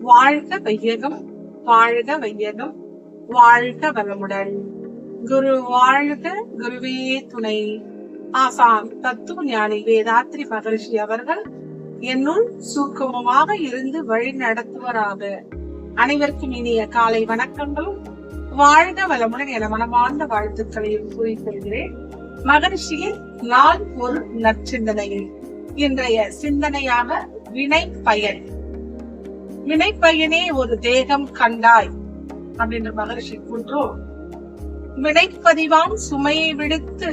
வாழ்க வையகம் வாழ்க வையகம் வாழ்க வளமுடன். குரு வாழ்க குருவே துணை. ஆசான் தத்துவ ஞானி வேதாத்ரி மகர்ஷி அவர்கள் என்னுள் சூக்குமமாக இருந்து வழி நடத்துவராக. அனைவருக்கும் இனிய காலை வணக்கங்களும். வாழ்க வளமுடன் என மனமார்ந்த வாழ்த்துக்களையும் கூறிக்கொள்கிறேன் மகர்ஷியின் நாள் ஒரு நற்சிந்தனையில். இன்றைய சிந்தனையாக வினை பயன். வினைப்பயனே ஒரு தேகம் கண்டாய் அப்படின்ற மகர்ஷி கூற்றும் வினைப்பதிவாம் சுமையை விடுத்து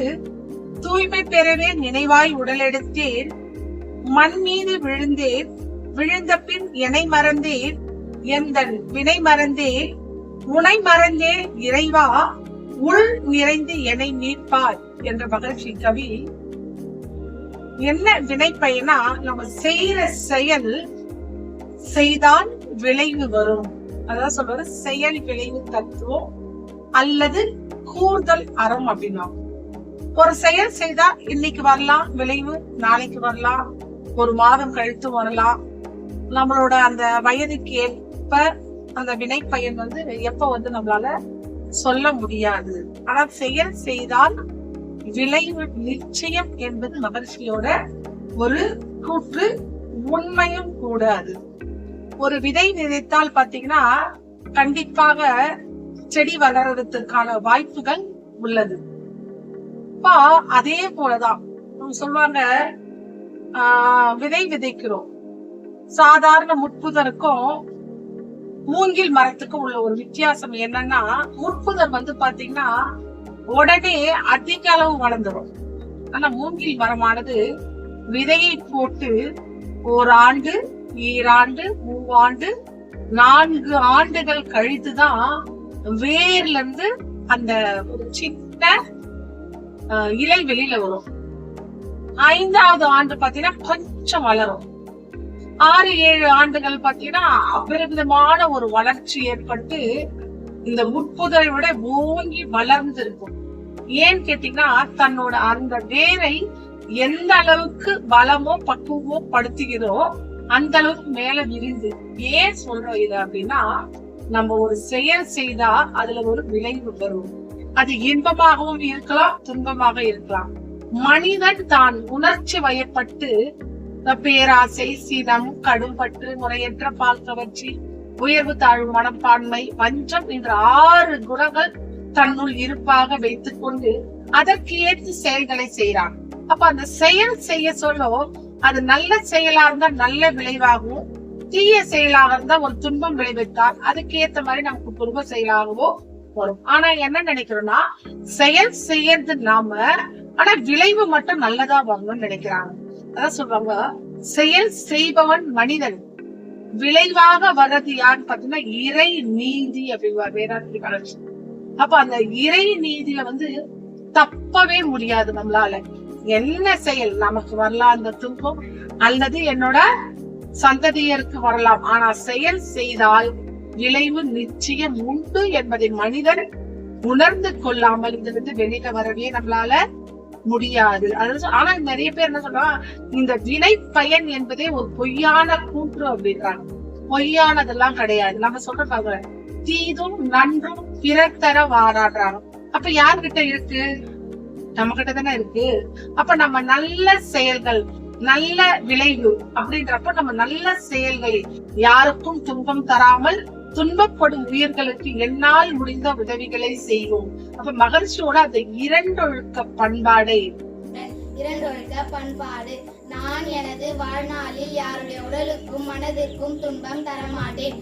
தூய்மை பெறவே நினைவாய் உடலெடுத்தேன் மண் மீது விழுந்தேன் விழுந்த பின் எனை மறந்தேன் எந்தன் வினை மறந்தே உனை மறந்தே இறைவா உள் நிறைந்து என்னை மீட்பார் என்ற மகிழ்ச்சி கவி. என்ன வினைப்பயனா நம்ம செய்யற செயல் செய்தால் விளைவு வரும். அதான் சொல்றது செயல் விளைவு தத்துவம் அல்லது கூர்தல் அறம் அப்படின்னா. ஒரு செயல் செய்தா இன்னைக்கு வரலாம் விளைவு நாளைக்கு வரலாம் ஒரு மாதம் கழித்து வரலாம். நம்மளோட அந்த வயதுக்கு ஏற்ப அந்த வினை பயன் வந்து எப்ப வந்து நம்மளால சொல்ல முடியாது. ஆனா செயல் செய்தால் விளைவு நிச்சயம் என்பது மகிழ்ச்சியோட ஒரு கூற்று உண்மையும் கூட அது ஒரு விதை விதைத்தால் பாத்தீங்கன்னா கண்டிப்பாக செடி வளர்றதுக்கான வாய்ப்புகள் உள்ளது. இப்போ அதே போலதான். சொல்லுவாங்க ஆஹ் விதை விதைக்கிறோம். சாதாரண முட்புதருக்கும் மூங்கில் மரத்துக்கும் உள்ள ஒரு வித்தியாசம் என்னன்னா முட்புதர் வந்து பாத்தீங்கன்னா உடனே அதிக அளவு வளர்ந்துடும் ஆனா மூங்கில் மரமானது விதையை போட்டு ஓராண்டு ஈராண்டு மூவாண்டு நான்கு ஆண்டுகள் கழித்துதான் வேர்ல இருந்து அந்த சின்ன இலை வெளியில வரும். ஐந்தாவது ஆண்டு பாத்தீங்கன்னா கொஞ்சம் வளரும். ஆறு ஏழு ஆண்டுகள் பாத்தீங்கன்னா அபரிமிதமான ஒரு வளர்ச்சி ஏற்பட்டு இந்த முட்புதரை விட ஓங்கி வளர்ந்து இருக்கும் ஏன்னு கேட்டீங்கன்னா தன்னோட அந்த வேரை எந்த அளவுக்கு பலமோ பக்குவமோ படுத்துகிறோம் அந்த அளவுக்கு மேல விரிந்து ஏன் சொல்றோம் இது அப்படின்னா நம்ம ஒரு செயல் செய்தா அதுல ஒரு விளைவு வரும். அது இன்பமாகவும் இருக்கலாம் துன்பமாக இருக்கலாம். மனிதன் தான் உணர்ச்சி வயப்பட்டு பேராசை சினம் கடும்பட்டு முறையற்ற பால் கவர்ச்சி உயர்வு தாழ்வு மனப்பான்மை வஞ்சம் என்ற ஆறு குணங்கள் தன்னுள் இருப்பாக வைத்துக் கொண்டு அதற்கு ஏற்று செயல்களை செய்கிறான். அப்ப அந்த செயல் செய்ய சொல்ல அது நல்ல செயலா இருந்தா நல்ல விளைவாகவும் தீய செயலாக இருந்தா ஒரு துன்பம் விளைவித்தால் அதுக்கு ஏத்த மாதிரி நமக்கு துன்ப செயலாகவோ வரும். ஆனா என்ன நினைக்கிறோம்னா செயல் செய்யறது நாம ஆனா விளைவு மட்டும் நல்லதா வரணும்னு நினைக்கிறாங்க. அதான் சொல்றாங்க செயல் செய்பவன் மனிதன். விளைவாக வர்றது யாருன்னு பாத்தீங்கன்னா இறை நீதி அப்படிங்கிற வேதாந்தி அப்ப அந்த இறை நீதியை வந்து தப்பவே முடியாது நம்மளால. என்ன செயல்? நமக்கு வரலாம் அந்த துன்பம் அல்லது என்னோட சந்ததியருக்கு வரலாம். ஆனா செயல் செய்தால் விளைவு நிச்சயம் உண்டு என்பதை மனிதன் உணர்ந்து கொள்ளாமல் இதிலிருந்து வெளியில வரவே நம்மளால முடியாது. அதாவது ஆனா நிறைய பேர் என்ன சொல்றா இந்த வினை பயன் என்பதே ஒரு பொய்யான கூற்று அப்படின்றாங்க. பொய்யானதெல்லாம் கிடையாது. நம்ம சொல்றாங்க தீதும் நன்றும் பிறர் தர வாராடுறாங்க அப்ப யார்கிட்ட இருக்கு? நம்ம கிட்ட தானே இருக்கு. அப்ப நம்ம நல்ல செயல்கள் நல்ல விளைவு அப்படின்றப்ப நம்ம நல்ல செயல்களை யாருக்கும் துன்பம் தராமல் துன்பப்படும் உயிர்களுக்கு என்னால் முடிந்த உதவிகளை செய்வோம். அப்ப மகிழ்ச்சியோட அந்த இரண்டொழுக்க பண்பாடு. இரண்டொழுக்க பண்பாடு. நான் எனது வாழ்நாளில் யாருடைய உடலுக்கும் மனதிற்கும் துன்பம் தரமாட்டேன்.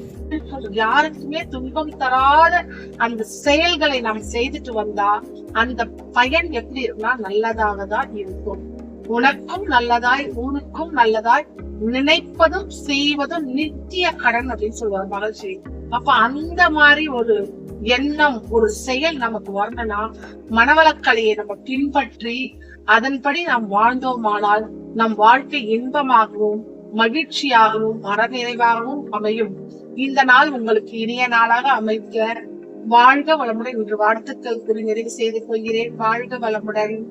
யாருக்குமே துன்பம் தராத அந்த செயல்களை நாம் செய்துட்டு வந்தா அந்த பயன் எப்படி இருக்குன்னா நல்லதாக தான் இருக்கும். உனக்கும் நல்லதாய் உனக்கும் நல்லதாய் நினைப்பதும் செய்வதும் நித்திய கடன் அப்படின்னு சொல்லுவார் மகிழ்ச்சி அப்ப அந்த மாதிரி ஒரு எண்ணம் ஒரு செயல் நமக்கு வரணும்னா மனவளக்கலையை நம்ம பின்பற்றி அதன்படி நாம் வாழ்ந்தோமானால் நம் வாழ்க்கை இன்பமாகவும் மகிழ்ச்சியாகவும் மனநிறைவாகவும் அமையும். இந்த நாள் உங்களுக்கு இனிய நாளாக அமைக்க வாழ்க வளமுடன் இன்று வாழ்த்துக்கள் கூறி நிறைவு செய்து கொள்கிறேன். வாழ்க வளமுடன்.